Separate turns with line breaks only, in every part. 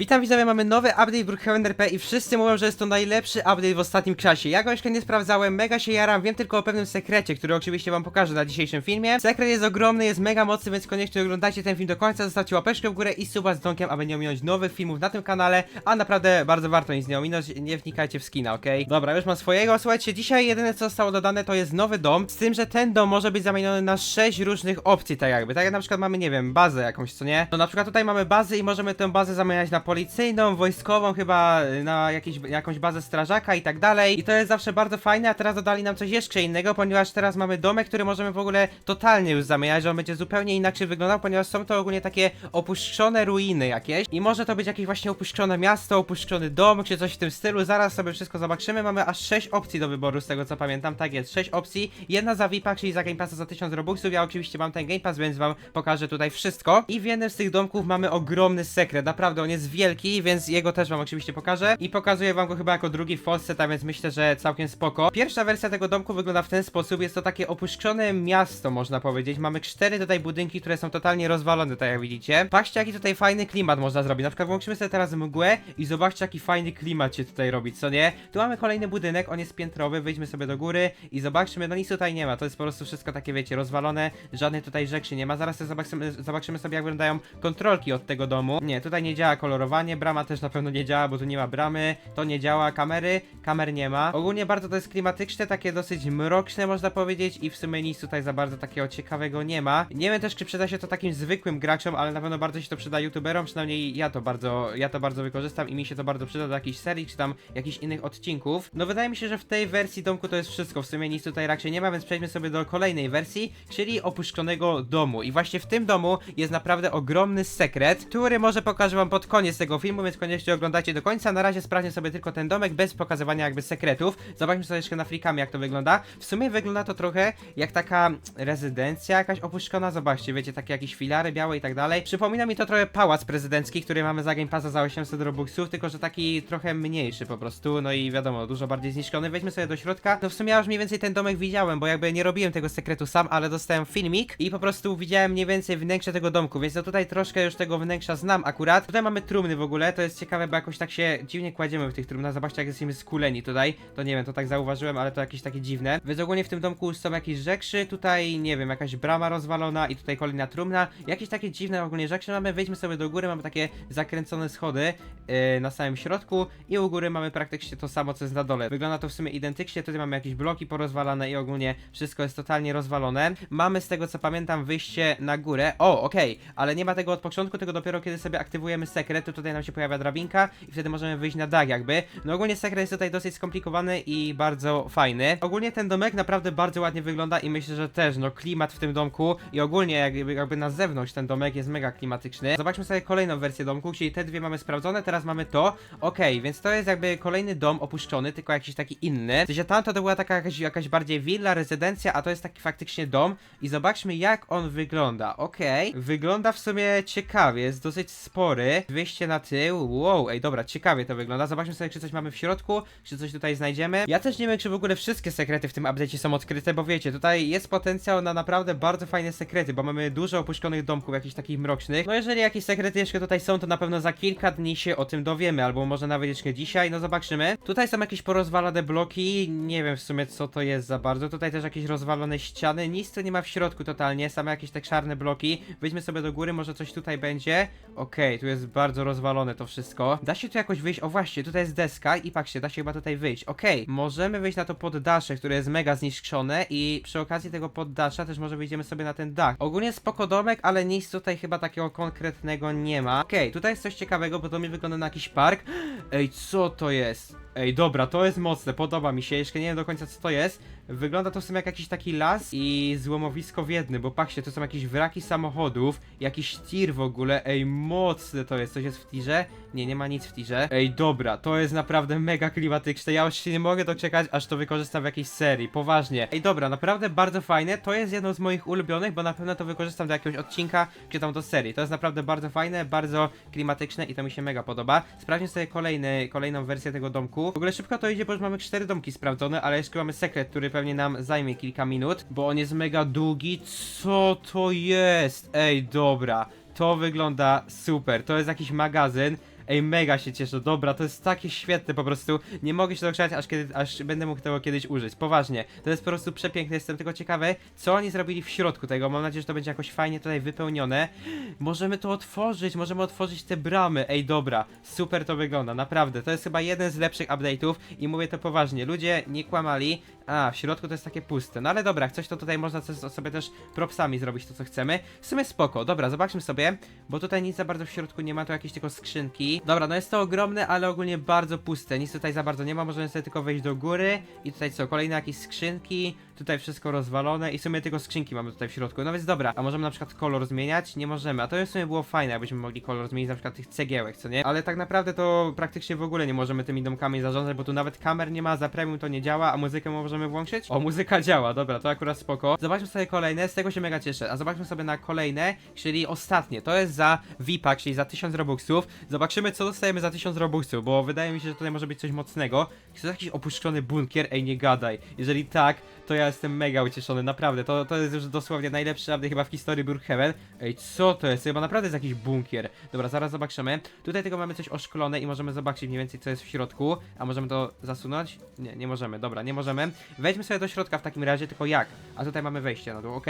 Witam widzowie, mamy nowy update Brookhaven RP i wszyscy mówią, że jest to najlepszy update w ostatnim czasie. Ja go jeszcze nie sprawdzałem, mega się jaram, wiem tylko o pewnym sekrecie, który oczywiście wam pokażę na dzisiejszym filmie. Sekret jest ogromny, jest mega mocny, więc koniecznie oglądajcie ten film do końca, zostawcie łapeczkę w górę i suba z dzwonkiem, aby nie ominąć nowych filmów na tym kanale, a naprawdę bardzo warto nic nie ominąć, nie wnikajcie w skina, okej? Dobra, już mam swojego, słuchajcie, dzisiaj jedyne co zostało dodane to jest nowy dom, z tym, że ten dom może być zamieniony na 6 różnych opcji, tak jakby, tak jak na przykład mamy, nie wiem, bazę jakąś, co nie? No na przykład tutaj mamy bazę i możemy tę bazę zamieniać na policyjną, wojskową, chyba y, na jakieś, jakąś bazę strażaka i tak dalej. I to jest zawsze bardzo fajne, a teraz dodali nam coś jeszcze innego, ponieważ teraz mamy domek, który możemy w ogóle totalnie już zamieniać, że on będzie zupełnie inaczej wyglądał, ponieważ są to ogólnie takie opuszczone ruiny jakieś. I może to być jakieś właśnie opuszczone miasto, opuszczony dom, czy coś w tym stylu. Zaraz sobie wszystko zobaczymy. Mamy aż 6 opcji do wyboru, z tego co pamiętam. Tak jest, 6 opcji. Jedna za VIP, czyli za Game Passa za 1000 Robuxów. Ja oczywiście mam ten Game Pass, więc wam pokażę tutaj wszystko. I w jednym z tych domków mamy ogromny sekret. Naprawdę, on jest wielki, więc jego też wam oczywiście pokażę. I pokazuję wam go chyba jako drugi w Polsce, tak więc myślę, że całkiem spoko. Pierwsza wersja tego domku wygląda w ten sposób. Jest to takie opuszczone miasto, można powiedzieć. Mamy cztery tutaj budynki, które są totalnie rozwalone, tak jak widzicie. Patrzcie, jaki tutaj fajny klimat można zrobić. Na przykład włączymy sobie teraz mgłę i zobaczcie, jaki fajny klimat się tutaj robi, co nie? Tu mamy kolejny budynek, on jest piętrowy, wyjdźmy sobie do góry i zobaczmy, no nic tutaj nie ma. To jest po prostu wszystko takie, wiecie, rozwalone. Żadnych tutaj rzeczy nie ma. Zaraz zobaczymy, zobaczymy sobie, jak wyglądają kontrolki od tego domu. Nie, tutaj nie działa brama też na pewno nie działa, bo tu nie ma bramy, to nie działa, kamery, kamer nie ma. Ogólnie bardzo to jest klimatyczne, takie dosyć mroczne można powiedzieć i w sumie nic tutaj za bardzo takiego ciekawego nie ma. Nie wiem też, czy przyda się to takim zwykłym graczom, ale na pewno bardzo się to przyda youtuberom, przynajmniej ja to bardzo, ja to bardzo wykorzystam i mi się to bardzo przyda do jakiejś serii, czy tam jakichś innych odcinków. No wydaje mi się, że w tej wersji domku to jest wszystko, w sumie nic tutaj raczej nie ma, więc przejdźmy sobie do kolejnej wersji, czyli opuszczonego domu. I właśnie w tym domu jest naprawdę ogromny sekret, który może pokażę wam pod koniec tego filmu, więc koniecznie oglądajcie do końca. Na razie sprawdźmy sobie tylko ten domek bez pokazywania jakby sekretów. Zobaczmy sobie jeszcze na frikami jak to wygląda. W sumie wygląda to trochę jak taka rezydencja jakaś opuszczona, zobaczcie, wiecie, takie jakieś filary białe i tak dalej. Przypomina mi to trochę pałac prezydencki, który mamy za Game Passa za 800 robuxów, tylko że taki trochę mniejszy po prostu, no i wiadomo, dużo bardziej zniszczony. Weźmy sobie do środka. No w sumie ja już mniej więcej ten domek widziałem, bo jakby nie robiłem tego sekretu sam, ale dostałem filmik i po prostu widziałem mniej więcej wnętrze tego domku, więc no tutaj troszkę już tego wnętrza znam akurat. Tutaj mamy trumny w ogóle, to jest ciekawe, bo jakoś tak się dziwnie kładziemy w tych trumnach. Zobaczcie, jak jesteśmy skuleni tutaj. To nie wiem, to tak zauważyłem, ale to jakieś takie dziwne. Więc ogólnie w tym domku są jakieś rzeczy, tutaj nie wiem, jakaś brama rozwalona i tutaj kolejna trumna. Jakieś takie dziwne ogólnie rzeczy mamy. Wejdźmy sobie do góry, mamy takie zakręcone schody yy, na samym środku i u góry mamy praktycznie to samo, co jest na dole. Wygląda to w sumie identycznie, tutaj mamy jakieś bloki porozwalane i ogólnie wszystko jest totalnie rozwalone. Mamy z tego co pamiętam wyjście na górę. O, okej, ale nie ma tego od początku, tylko dopiero kiedy sobie aktywujemy sekret, to tutaj nam się pojawia drabinka i wtedy możemy wyjść na dach jakby. No ogólnie sekret jest tutaj dosyć skomplikowany i bardzo fajny. Ogólnie ten domek naprawdę bardzo ładnie wygląda i myślę, że też no klimat w tym domku i ogólnie jakby, jakby na zewnątrz ten domek jest mega klimatyczny. Zobaczmy sobie kolejną wersję domku, czyli te dwie mamy sprawdzone, teraz mamy to. Okej, więc to jest jakby kolejny dom opuszczony, tylko jakiś taki inny. W sensie tamto to była taka jakaś, jakaś bardziej willa, rezydencja, a to jest taki faktycznie dom i zobaczmy jak on wygląda. Okej, wygląda w sumie ciekawie, jest dosyć spory. 200 na tył, wow, ej dobra, ciekawie to wygląda. Zobaczmy sobie, czy coś mamy w środku, czy coś tutaj znajdziemy. Ja też nie wiem, czy w ogóle wszystkie sekrety w tym update'cie są odkryte, bo wiecie, tutaj jest potencjał na naprawdę bardzo fajne sekrety, bo mamy dużo opuszczonych domków, jakichś takich mrocznych. No jeżeli jakieś sekrety jeszcze tutaj są, to na pewno za kilka dni się o tym dowiemy, albo może nawet jeszcze dzisiaj, no zobaczymy. Tutaj są jakieś porozwalane bloki, nie wiem w sumie co to jest za bardzo. Tutaj też jakieś rozwalone ściany, nic nie ma w środku totalnie, same jakieś tak czarne bloki. Wejdźmy sobie do góry, może coś tutaj będzie. Okej, tu jest bardzo rozwalone to wszystko. Da się tu jakoś wyjść? O właśnie, tutaj jest deska i patrzcie, da się chyba tutaj wyjść. Okej, możemy wyjść na to poddasze, które jest mega zniszczone i przy okazji tego poddasza też może wyjdziemy sobie na ten dach. Ogólnie spoko domek, ale nic tutaj chyba takiego konkretnego nie ma. Okej, tutaj jest coś ciekawego, bo to mi wygląda na jakiś park. Ej, co to jest? Ej, dobra, to jest mocne, podoba mi się, jeszcze nie wiem do końca co to jest. Wygląda to w sumie jak jakiś taki las i złomowisko w jednym, bo patrzcie, to są jakieś wraki samochodów, jakiś tir w ogóle, ej, mocne to jest, coś jest w tirze? Nie, nie ma nic w tirze. Ej, dobra, to jest naprawdę mega klimatyczne, ja już się nie mogę doczekać, aż to wykorzystam w jakiejś serii, poważnie. Ej, dobra, naprawdę bardzo fajne, to jest jedno z moich ulubionych, bo na pewno to wykorzystam do jakiegoś odcinka, czy tam do serii. To jest naprawdę bardzo fajne, bardzo klimatyczne i to mi się mega podoba. Sprawdźmy sobie kolejny, kolejną wersję tego domku. W ogóle szybko to idzie, bo już mamy cztery domki sprawdzone, ale jeszcze mamy sekret, który pewnie nam zajmie kilka minut, bo on jest mega długi. Co to jest? Ej, dobra. To wygląda super. To jest jakiś magazyn. Ej, mega się cieszę, dobra, to jest takie świetne po prostu. Nie mogę się doczekać, aż, aż będę mógł tego kiedyś użyć. Poważnie, to jest po prostu przepiękne, jestem tylko ciekawy, co oni zrobili w środku tego. Mam nadzieję, że to będzie jakoś fajnie tutaj wypełnione. Możemy to otworzyć, możemy otworzyć te bramy. Ej, dobra, super to wygląda, naprawdę. To jest chyba jeden z lepszych update'ów i mówię to poważnie. Ludzie nie kłamali. A, w środku to jest takie puste. No ale dobra, coś to tutaj można sobie też propsami zrobić to, co chcemy. W sumie spoko. Dobra, zobaczmy sobie, bo tutaj nic za bardzo w środku nie ma, to jakieś tylko skrzynki. Dobra, no jest to ogromne, ale ogólnie bardzo puste. Nic tutaj za bardzo nie ma, możemy sobie tylko wejść do góry i tutaj co, kolejne jakieś skrzynki. Tutaj wszystko rozwalone i w sumie tylko skrzynki mamy tutaj w środku. No więc dobra, a możemy na przykład kolor zmieniać? Nie możemy, a to w sumie było fajne, jakbyśmy mogli kolor zmienić na przykład tych cegiełek, co nie? Ale tak naprawdę to praktycznie w ogóle nie możemy tymi domkami zarządzać, bo tu nawet kamer nie ma, za premium to nie działa, a muzykę możemy włączyć? O, muzyka działa, dobra, to akurat spoko. Zobaczmy sobie kolejne, z tego się mega cieszę, a zobaczmy sobie na kolejne, czyli ostatnie, to jest za VPAK, czyli za 1000 robuxów. Zobaczymy, co dostajemy za 1000 robuxów, bo wydaje mi się, że tutaj może być coś mocnego. Czy to jakiś opuszczony bunkier? Ej, nie gadaj. Jeżeli tak, to ja jestem mega ucieszony, naprawdę. To, to jest już dosłownie najlepszy update chyba w historii Brookhaven. Ej, co to jest? Chyba naprawdę jest jakiś bunkier. Dobra, zaraz zobaczymy. Tutaj tylko mamy coś oszklone i możemy zobaczyć mniej więcej, co jest w środku. A możemy to zasunąć? Nie, nie możemy. Dobra, nie możemy. Wejdźmy sobie do środka w takim razie, tylko jak? A tutaj mamy wejście na dół, ok?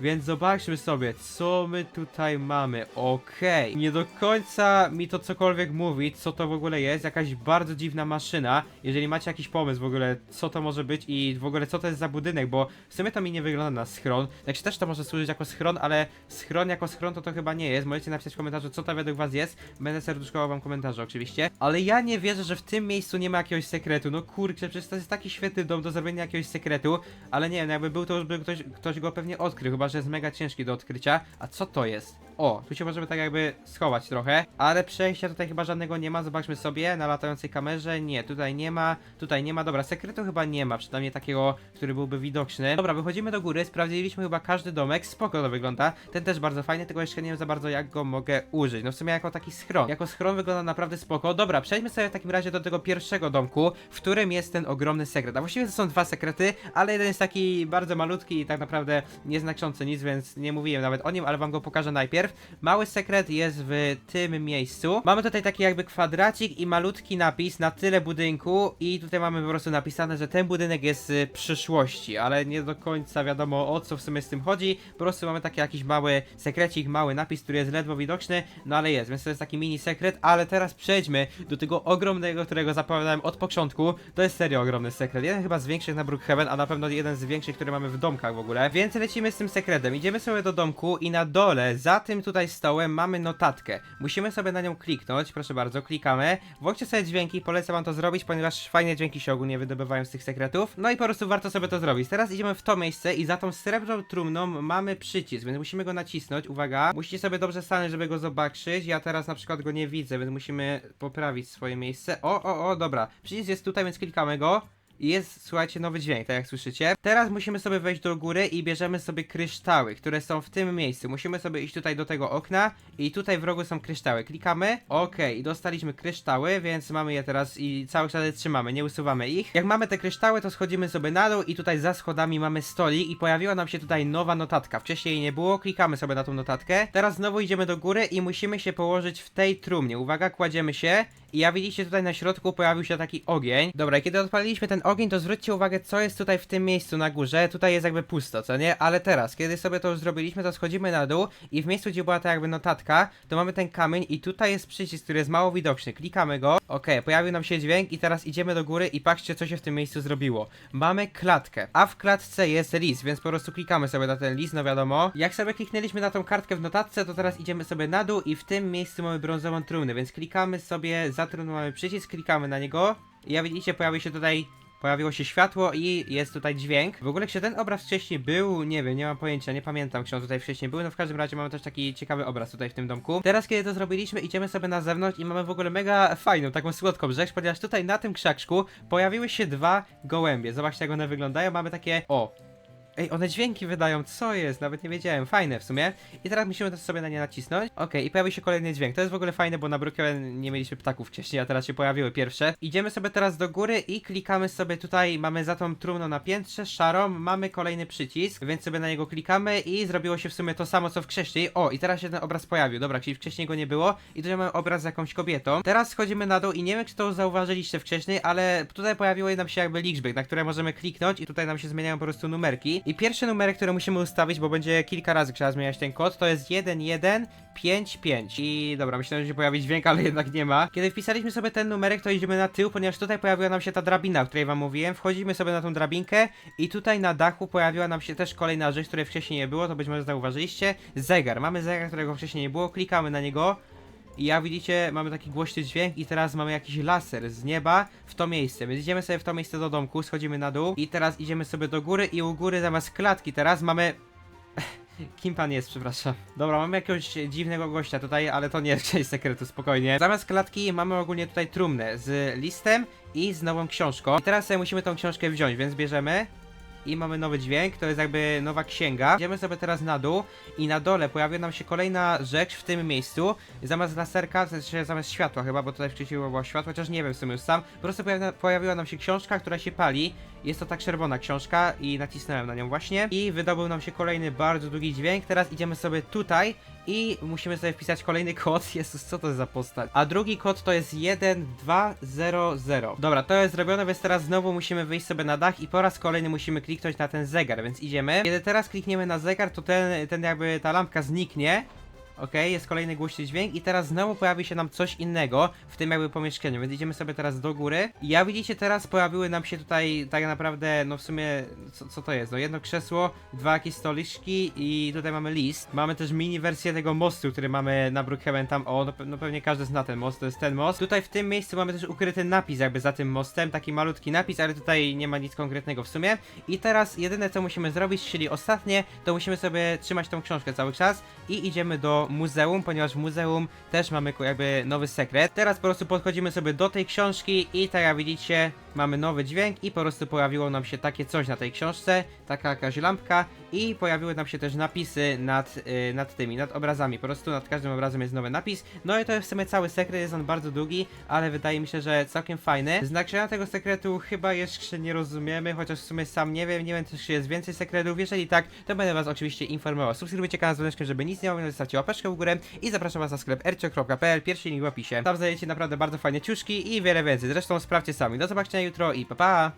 Więc zobaczmy sobie, co my tutaj mamy. Okej. Nie do końca mi to cokolwiek mówi, co to w ogóle jest. Jakaś bardzo dziwna maszyna. Jeżeli macie jakiś pomysł w ogóle, co to może być i w ogóle co to jest za budynek, bo w sumie to mi nie wygląda na schron. Tak się też to może służyć jako schron, ale schron jako schron to to chyba nie jest. Możecie napisać w komentarzu, co to według was jest. Będę serduszkował wam komentarze oczywiście. Ale ja nie wierzę, że w tym miejscu nie ma jakiegoś sekretu. No kurczę, przecież to jest taki świetny dom do zrobienia jakiegoś sekretu. Ale nie wiem, jakby był to już by ktoś, ktoś go pewnie odkrył, chyba że jest mega ciężki do odkrycia. A co to jest? O, tu się możemy tak jakby schować trochę, ale przejścia tutaj chyba żadnego nie ma, zobaczmy sobie, na latającej kamerze, nie, tutaj nie ma, tutaj nie ma, dobra, sekretu chyba nie ma, przynajmniej takiego, który byłby widoczny. Dobra, wychodzimy do góry, sprawdziliśmy chyba każdy domek, spoko to wygląda, ten też bardzo fajny, tylko jeszcze nie wiem za bardzo jak go mogę użyć, no w sumie jako taki schron, jako schron wygląda naprawdę spoko, dobra, przejdźmy sobie w takim razie do tego pierwszego domku, w którym jest ten ogromny sekret, a właściwie to są dwa sekrety, ale jeden jest taki bardzo malutki i tak naprawdę nieznaczący nic, więc nie mówiłem nawet o nim, ale wam go pokażę najpierw. Mały sekret jest w tym miejscu. Mamy tutaj taki jakby kwadracik i malutki napis na tyle budynku i tutaj mamy po prostu napisane, że ten budynek jest z przyszłości, ale nie do końca wiadomo o co w sumie z tym chodzi. Po prostu mamy taki jakiś mały sekrecik, mały napis, który jest ledwo widoczny, no ale jest, więc to jest taki mini sekret, ale teraz przejdźmy do tego ogromnego, którego zapowiadałem od początku. To jest serio ogromny sekret. Jeden chyba z większych na Brookhaven, a na pewno jeden z większych, które mamy w domkach w ogóle. Więc lecimy z tym sekretem. Idziemy sobie do domku i na dole, za tym tutaj stołem mamy notatkę. Musimy sobie na nią kliknąć, proszę bardzo, klikamy. Włączcie sobie dźwięki, polecam wam to zrobić, ponieważ fajne dźwięki się ogólnie wydobywają z tych sekretów. No i po prostu warto sobie to zrobić. Teraz idziemy w to miejsce i za tą srebrną trumną mamy przycisk, więc musimy go nacisnąć. Uwaga, musicie sobie dobrze stanąć, żeby go zobaczyć. Ja teraz na przykład go nie widzę, więc musimy poprawić swoje miejsce. O, o, o, dobra. Przycisk jest tutaj, więc klikamy go. I Jest, słuchajcie, nowy dźwięk, tak jak słyszycie. Teraz musimy sobie wejść do góry i bierzemy sobie kryształy, które są w tym miejscu. Musimy sobie iść tutaj do tego okna i tutaj w rogu są kryształy. Klikamy, i dostaliśmy kryształy, więc mamy je teraz i cały czas je trzymamy, nie usuwamy ich. Jak mamy te kryształy, to schodzimy sobie na dół i tutaj za schodami mamy stolik i pojawiła nam się tutaj nowa notatka. Wcześniej jej nie było, klikamy sobie na tą notatkę. Teraz znowu idziemy do góry i musimy się położyć w tej trumnie. Uwaga, kładziemy się i ja widzicie tutaj na środku pojawił się taki ogień. Dobra, i kiedy odpaliliśmy ten ogień, to zwróćcie uwagę, co jest tutaj w tym miejscu na górze. Tutaj jest jakby pusto, co nie? Ale teraz, kiedy sobie to już zrobiliśmy, to schodzimy na dół i w miejscu, gdzie była ta jakby notatka, to mamy ten kamień i tutaj jest przycisk, który jest mało widoczny. Klikamy go. Okej, pojawił nam się dźwięk i teraz idziemy do góry i patrzcie, co się w tym miejscu zrobiło. Mamy klatkę, a w klatce jest list, więc po prostu klikamy sobie na ten list, no wiadomo. Jak sobie kliknęliśmy na tą kartkę w notatce, to teraz idziemy sobie na dół i w tym miejscu mamy brązową trumnę, więc klikamy sobie, za trumną mamy przycisk, klikamy na niego i jak widzicie, pojawi się tutaj Pojawiło się światło i jest tutaj dźwięk. W ogóle, czy ten obraz wcześniej był? Nie wiem, nie mam pojęcia, nie pamiętam, czy on tutaj wcześniej był. No w każdym razie mamy też taki ciekawy obraz tutaj w tym domku. Teraz, kiedy to zrobiliśmy, idziemy sobie na zewnątrz i mamy w ogóle mega fajną, taką słodką rzecz, ponieważ tutaj na tym krzaczku pojawiły się dwa gołębie. Zobaczcie, jak one wyglądają. Mamy takie, o, Ej, one dźwięki wydają, co jest? Nawet nie wiedziałem, fajne w sumie. I teraz musimy też sobie na nie nacisnąć. Okej, i pojawi się kolejny dźwięk. To jest w ogóle fajne, bo na Brookhaven nie mieliśmy ptaków wcześniej, a teraz się pojawiły pierwsze. Idziemy sobie teraz do góry i klikamy sobie tutaj, mamy za tą trumną na piętrze, szarą, mamy kolejny przycisk, więc sobie na niego klikamy i zrobiło się w sumie to samo co wcześniej. O, i teraz się ten obraz pojawił, dobra, czyli wcześniej go nie było i tutaj mamy obraz z jakąś kobietą. Teraz schodzimy na dół i nie wiem, czy to zauważyliście wcześniej, ale tutaj pojawiły nam się jakby liczby, na które możemy kliknąć i tutaj nam się zmieniają po prostu numerki. I pierwszy numerek, który musimy ustawić, bo będzie kilka razy trzeba zmieniać ten kod, to jest 1155. I dobra, myślałem, że się pojawi dźwięk, ale jednak nie ma. Kiedy wpisaliśmy sobie ten numerek, to idziemy na tył, ponieważ tutaj pojawiła nam się ta drabina, o której wam mówiłem. Wchodzimy sobie na tą drabinkę i tutaj na dachu pojawiła nam się też kolejna rzecz, której wcześniej nie było, to być może zauważyliście. Zegar. Mamy zegar, którego wcześniej nie było, klikamy na niego. I jak widzicie, mamy taki głośny dźwięk i teraz mamy jakiś laser z nieba w to miejsce. Więc idziemy sobie w to miejsce do domku, schodzimy na dół i teraz idziemy sobie do góry i u góry zamiast klatki teraz mamy... Kim pan jest, przepraszam. Dobra, mamy jakiegoś dziwnego gościa tutaj, ale to nie jest część sekretu, spokojnie. Zamiast klatki mamy ogólnie tutaj trumnę z listem i z nową książką. I teraz sobie musimy tą książkę wziąć, więc bierzemy i mamy nowy dźwięk, to jest jakby nowa księga. Idziemy sobie teraz na dół i na dole pojawia nam się kolejna rzecz w tym miejscu. Zamiast laserka, w sensie zamiast światła chyba, bo tutaj wcześniej było światło, chociaż nie wiem w sumie już sam. Po prostu pojawiła, pojawiła nam się książka, która się pali. Jest to tak czerwona książka i nacisnąłem na nią właśnie. I wydobył nam się kolejny bardzo długi dźwięk. Teraz idziemy sobie tutaj i musimy sobie wpisać kolejny kod. Jezus, co to jest za postać? A drugi kod to jest 1200. Dobra, to jest zrobione, więc teraz znowu musimy wyjść sobie na dach i po raz kolejny musimy kliknąć na ten zegar, więc idziemy. Kiedy teraz klikniemy na zegar, to ten, ten jakby ta lampka zniknie. Okej, jest kolejny głośny dźwięk i teraz znowu pojawi się nam coś innego w tym jakby pomieszczeniu, więc idziemy sobie teraz do góry. I jak widzicie teraz pojawiły nam się tutaj tak naprawdę, no w sumie, co, co to jest? No jedno krzesło, dwa jakieś stoliczki i tutaj mamy list. Mamy też mini wersję tego mostu, który mamy na Brookhaven tam, o, no, no pewnie każdy zna ten most, to jest ten most. Tutaj w tym miejscu mamy też ukryty napis jakby za tym mostem, taki malutki napis, ale tutaj nie ma nic konkretnego w sumie. I teraz jedyne co musimy zrobić, czyli ostatnie, to musimy sobie trzymać tą książkę cały czas i idziemy do muzeum, ponieważ w muzeum też mamy jakby nowy sekret. Teraz po prostu podchodzimy sobie do tej książki i tak jak widzicie, mamy nowy dźwięk i po prostu pojawiło nam się takie coś na tej książce, taka jakaś lampka i pojawiły nam się też napisy nad, y, nad tymi, nad obrazami, po prostu nad każdym obrazem jest nowy napis. No i to jest w sumie cały sekret, jest on bardzo długi, ale wydaje mi się, że całkiem fajny. Znaczenia tego sekretu chyba jeszcze nie rozumiemy, chociaż w sumie sam nie wiem, nie wiem czy jest więcej sekretów, jeżeli tak, to będę was oczywiście informował. Subskrybujcie kanał z dzwoneczkiem, żeby nic nie ominąć, zostawcie w górę i zapraszam was na sklep ercio.pl, pierwszy link w opisie. Tam znajdziecie naprawdę bardzo fajne ciuszki i wiele więcej, zresztą sprawdźcie sami. Do zobaczenia jutro i pa pa!